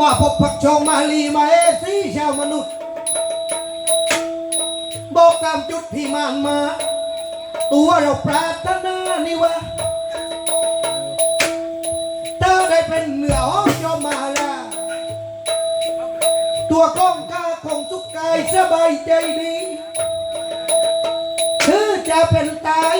มาพบพักชองมาลีมาเอซีชาวมนุษย์ บอกตามจุดที่มานมา ตัวเราปรารถนานี่วะถ้าได้เป็นเหนือห้องยอมมาลาตัวก้องข้าองสุขกายสบายใจดี คือจะเป็นตาย